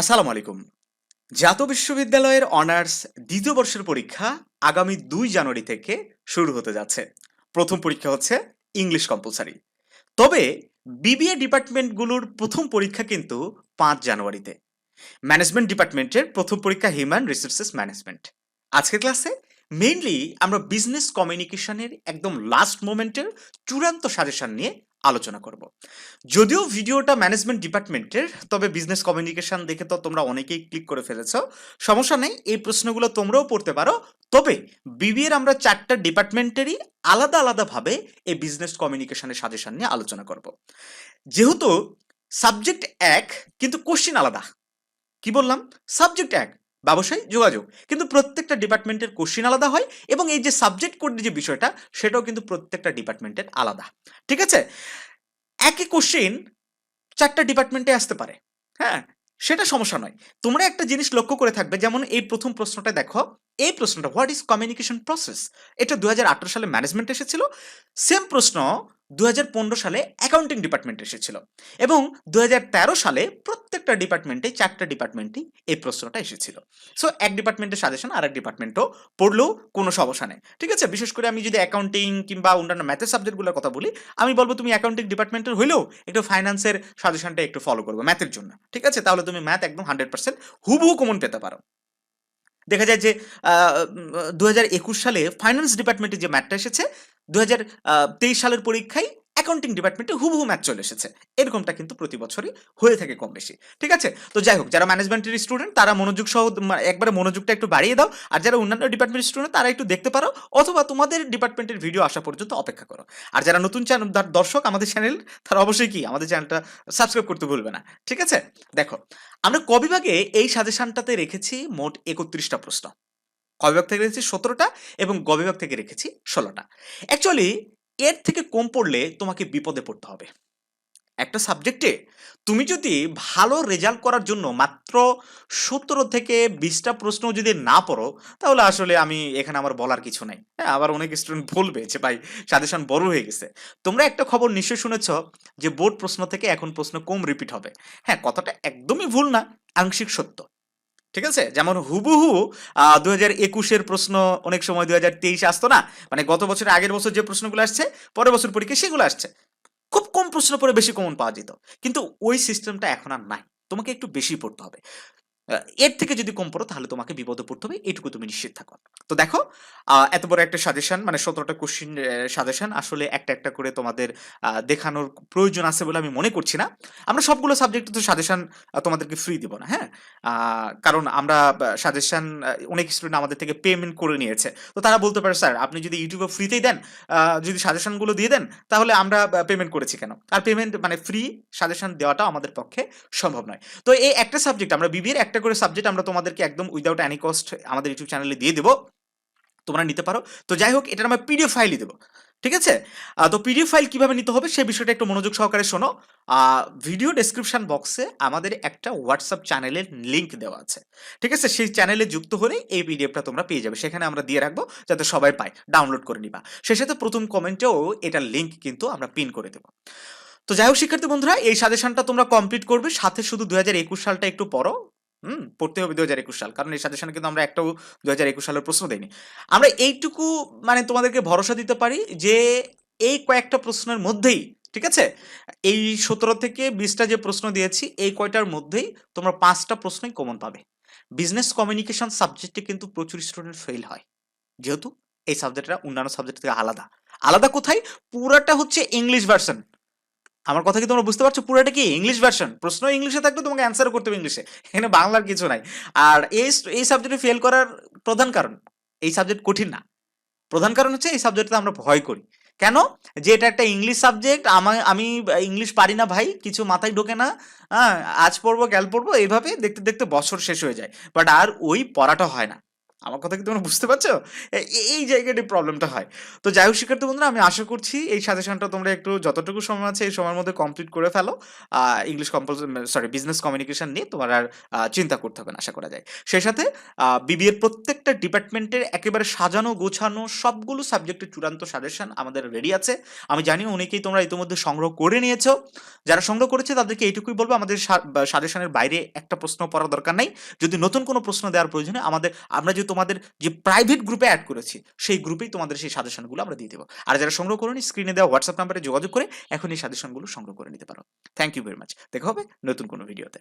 আসসালামু আলাইকুম। জাতীয় বিশ্ববিদ্যালয়ের অনার্স দ্বিতীয় বর্ষের পরীক্ষা আগামী দুই জানুয়ারি থেকে শুরু হতে যাচ্ছে। প্রথম পরীক্ষা হচ্ছে ইংলিশ কম্পালসারি। তবে বিবিএ ডিপার্টমেন্টগুলোর প্রথম পরীক্ষা কিন্তু পাঁচ জানুয়ারিতে। ম্যানেজমেন্ট ডিপার্টমেন্টের প্রথম পরীক্ষা হিউম্যান রিসোর্সেস ম্যানেজমেন্ট। আজকের ক্লাসে মেইনলি আমরা বিজনেস কমিউনিকেশনের একদম লাস্ট মোমেন্টের চূড়ান্ত সাজেশন নিয়ে আলোচনা করব। যদিও ভিডিওটা ম্যানেজমেন্ট ডিপার্টমেন্টের তবে বিজনেস কমিউনিকেশন দেখে তো তোমরা অনেকেই ক্লিক করে ফেলেছো। সমস্যা নেই, এই প্রশ্নগুলো তোমরাও পড়তে পারো। তবে বিবিএর আমরা চারটা ডিপার্টমেন্টেরই আলাদা আলাদাভাবে এই বিজনেস কমিউনিকেশনের সাজেশন নিয়ে আলোচনা করব। যেহেতু সাবজেক্ট এক, কিন্তু কোশ্চিন আলাদা। কি বললাম? সাবজেক্ট এক ব্যবসায় যোগাযোগ। কিন্তু প্রত্যেকটা ডিপার্টমেন্টের কোশ্চিন আলাদা হয় এবং এই যে সাবজেক্ট কোড যে বিষয়টা, সেটাও কিন্তু প্রত্যেকটা ডিপার্টমেন্টের আলাদা। ঠিক আছে? একই কোশ্চিন চারটা ডিপার্টমেন্টে আসতে পারে। হ্যাঁ? সেটা সমস্যা নয়। তোমরা একটা জিনিস লক্ষ্য করে থাকবে, যেমন এই প্রথম প্রশ্নটা দেখো। এই প্রশ্নটা হোয়াট ইজ কমিউনিকেশন প্রসেস এটা দু হাজার আঠারো সালে ম্যানেজমেন্ট এসেছিল। সেম প্রশ্ন দুই হাজার পনেরো সালে অ্যাকাউন্টিং ডিপার্টমেন্ট এসেছিল এবং দু হাজার তেরো সালে প্রত্যেকটা ডিপার্টমেন্টে চারটা ডিপার্টমেন্টেই এই প্রশ্নটা এসেছিল। সো এক ডিপার্টমেন্টের সাজেশন আর এক ডিপার্টমেন্টও পড়লেও কোনো সমস্যা নেই। ঠিক আছে? বিশেষ করে আমি যদি অ্যাকাউন্টিং কিংবা অন্যান্য ম্যাথের সাবজেক্টগুলোর কথা বলি, আমি বলব তুমি অ্যাকাউন্টিং ডিপার্টমেন্টের হইলেও একটু ফাইন্যান্সের সাজেশনটা একটু ফলো করবে ম্যাথের জন্য। ঠিক আছে? তাহলে তুমি ম্যাথ একদম হান্ড্রেড পার্সেন্ট হুবহু কমন পেতে পারো। দেখা যায় যে দু হাজার একুশ সালে ফাইন্যান্স ডিপার্টমেন্টে যে ম্যাথটা এসেছে দু হাজার তেইশ সালের পরীক্ষায় অ্যাকাউন্টিং ডিপার্টমেন্টে হুবহু ম্যাচ চলে এসেছে। এরকমটা কিন্তু প্রতি বছরই হয়ে থাকে কম বেশি। ঠিক আছে? তো যাই হোক, যারা ম্যানেজমেন্টের স্টুডেন্ট তারা মনোযোগ সহ একবারে মনোযোগটা একটু বাড়িয়ে দাও। আর যারা অন্যান্য ডিপার্টমেন্টের স্টুডেন্ট তারা একটু দেখতে পারো, অথবা তোমাদের ডিপার্টমেন্টের ভিডিও আসা পর্যন্ত অপেক্ষা করো। আর যারা নতুন চ্যানেল দর্শক, আমাদের চ্যানেল তারা অবশ্যই কি, আমাদের চ্যানেলটা সাবস্ক্রাইব করতে ভুলবে না। ঠিক আছে? দেখো, আমরা কবিভাগে এই সাজেশনটাতে রেখেছি মোট একত্রিশটা প্রশ্ন। কবিভাগ থেকে রেখেছি সতেরোটা এবং গবিভাগ থেকে রেখেছি ষোলোটা। অ্যাকচুয়ালি এর থেকে কম পড়লে তোমাকে বিপদে পড়তে হবে। একটা সাবজেক্টে তুমি যদি ভালো রেজাল্ট করার জন্য মাত্র সতেরো থেকে বিশটা প্রশ্ন যদি না পড়ো, তাহলে আসলে আমি এখানে আমার বলার কিছু নাই। হ্যাঁ আবার অনেক স্টুডেন্ট বলবে যে, ভাই সাজেশন বড় হয়ে গেছে। তোমরা একটা খবর নিশ্চয়ই শুনেছ যে, বোর্ড প্রশ্ন থেকে এখন প্রশ্ন কম রিপিট হবে। হ্যাঁ কথাটা একদমই ভুল না, আংশিক সত্য। ঠিক আছে? যেমন হুবহু দু হাজার একুশের প্রশ্ন অনেক সময় দু হাজার তেইশে আসতো না। মানে গত বছরের আগের বছর যে প্রশ্নগুলো আসছে, পরের বছর পরীক্ষা সেগুলো আসছে। খুব কম প্রশ্ন পরে বেশি কমন পাওয়া যেত। কিন্তু ওই সিস্টেমটা এখন আর নাই। তোমাকে একটু বেশি পড়তে হবে। এর থেকে যদি কম পড়ো, তাহলে তোমাকে বিপদে পড়তে হবে এইটুকু তুমি নিশ্চিত থাকো। তো দেখো এত বড় একটা সাজেশন মানে সতেরোটা কোশ্চিন সাজেশন আসলে একটা একটা করে তোমাদের দেখানোর প্রয়োজন আছে বলে আমি মনে করছি না। আমরা সবগুলো সাবজেক্টে তো সাজেশন তোমাদেরকে ফ্রি দিব না হ্যাঁ? কারণ আমরা সাজেশন অনেক স্টুডেন্ট আমাদের থেকে পেমেন্ট করে নিয়েছে। তো তারা বলতে পারে, স্যার, আপনি যদি ইউটিউবে ফ্রিতেই দেন যদি সাজেশনগুলো দিয়ে দেন, তাহলে আমরা পেমেন্ট করেছি কেন? আর পেমেন্ট মানে ফ্রি সাজেশন দেওয়াটা আমাদের পক্ষে সম্ভব নয়। তো এই একটা সাবজেক্ট আমরা বিবিএর একটা করে সাবজেক্ট আমরা তোমাদেরকে একদম উইদাউট অ্যানি কস্ট আমাদের ইউটিউব চ্যানেলে দিয়ে দেবো। তোমরা নিতে পারো। তো যাই হোক, এটার আমরা পিডিএফ ফাইলই দেবো। ঠিক আছে? তো পিডিএফ ফাইল কীভাবে নিতে হবে সেই বিষয়টা একটু মনোযোগ সহকারে শোনো। ভিডিও ডেসক্রিপশন বক্সে আমাদের একটা হোয়াটসঅ্যাপ চ্যানেলের লিংক দেওয়া আছে। ঠিক আছে? সেই চ্যানেলে যুক্ত হলেই এই পিডিএফটা তোমরা পেয়ে যাবে। সেখানে আমরা দিয়ে রাখব যাতে সবাই পায় ডাউনলোড করে নিবা। সেই সাথে প্রথম কমেন্টেও এটার লিঙ্ক কিন্তু আমরা পিন করে দেবো। তো যাই হোক, শিক্ষার্থী বন্ধুরা, এই সাজেশনটা তোমরা কমপ্লিট করবে। সাথে শুধু দু হাজার একুশ সালটা একটু পড়ো। হুম, পড়তে হবে দু হাজার একুশ সাল। কারণ এই সাজেশনে কিন্তু আমরা একটাও দু হাজার একুশ সালের প্রশ্ন দেইনি। আমরা এইটুকু মানে তোমাদেরকে ভরসা দিতে পারি যে এই কয়েকটা প্রশ্নের মধ্যেই, ঠিক আছে? এই সতেরো থেকে বিশটা যে প্রশ্ন দিয়েছি, এই কয়টার মধ্যেই তোমরা পাঁচটা প্রশ্নই কমন পাবে। বিজনেস কমিউনিকেশন সাবজেক্টে কিন্তু প্রচুর স্টুডেন্ট ফেল হয়। যেহেতু এই সাবজেক্টটা অন্যান্য সাবজেক্ট থেকে আলাদা। আলাদা কোথায়? পুরাটা হচ্ছে ইংলিশ ভার্সন আমার কথা কি তোমরা বুঝতে পারছ? পুরোটা কি? ইংলিশ ভার্সন প্রশ্ন ইংলিশে থাকলে তোমাকে অ্যান্সার করতে হবে ইংলিশে এখানে বাংলার কিছু নাই। আর এই এই সাবজেক্টে ফেল করার প্রধান কারণ, এই সাবজেক্ট কঠিন না। প্রধান কারণ হচ্ছে, এই সাবজেক্টে আমরা ভয় করি। কেন? যে এটা একটা ইংলিশ সাবজেক্ট আমার আমি ইংলিশ পারি না ভাই, কিছু মাথায় ঢোকে না হ্যাঁ আজ পড়ব গ্যাল পড়ব, এইভাবে দেখতে দেখতে বছর শেষ হয়ে যায়। বাট আর ওই পড়াটা হয় না। আমার কথা কি তোমরা বুঝতে পারছ? এই জায়গাটি প্রবলেমটা হয়। তো যাই হোক, শিক্ষার্থী বন্ধুরা, আমি আশা করছি এই সাজেশনটা তোমরা একটু যতটুকু সময় আছে এই সময়ের মধ্যে কমপ্লিট করে ফেলো। English compulsory business communication নিয়ে তোমার আর চিন্তা করতে হবে না, আশা করা যায়। সেই সাথে বিবিএর প্রত্যেকটা ডিপার্টমেন্টের একেবারে সাজানো, গোছানো, সবগুলো সাবজেক্টের চূড়ান্ত সাজেশন আমাদের রেডি আছে। আমি জানি অনেকেই তোমরা ইতিমধ্যে সংগ্রহ করে নিয়েছো। যারা সংগ্রহ করেছে, তাদেরকে এইটুকুই বলব, আমাদের সাজেশনের বাইরে একটা প্রশ্ন পড়ার দরকার নাই। যদি নতুন কোনো প্রশ্ন দেওয়ার প্রয়োজনে আমাদের, আমরা যে তোমাদের যে প্রাইভেট গ্রুপে অ্যাড করেছি, সেই গ্রুপেই তোমাদের সেই সাজেশনগুলো আমরা দিয়ে দেবো। আর যারা সংগ্রহ করেনি স্ক্রিনে দেওয়া হোয়াটসঅ্যাপ নাম্বারে যোগাযোগ করে এখন এই সাজেশনগুলো সংগ্রহ করে নিতে পারো। থ্যাংক ইউ ভেরি মাচ দেখা হবে নতুন কোনো ভিডিওতে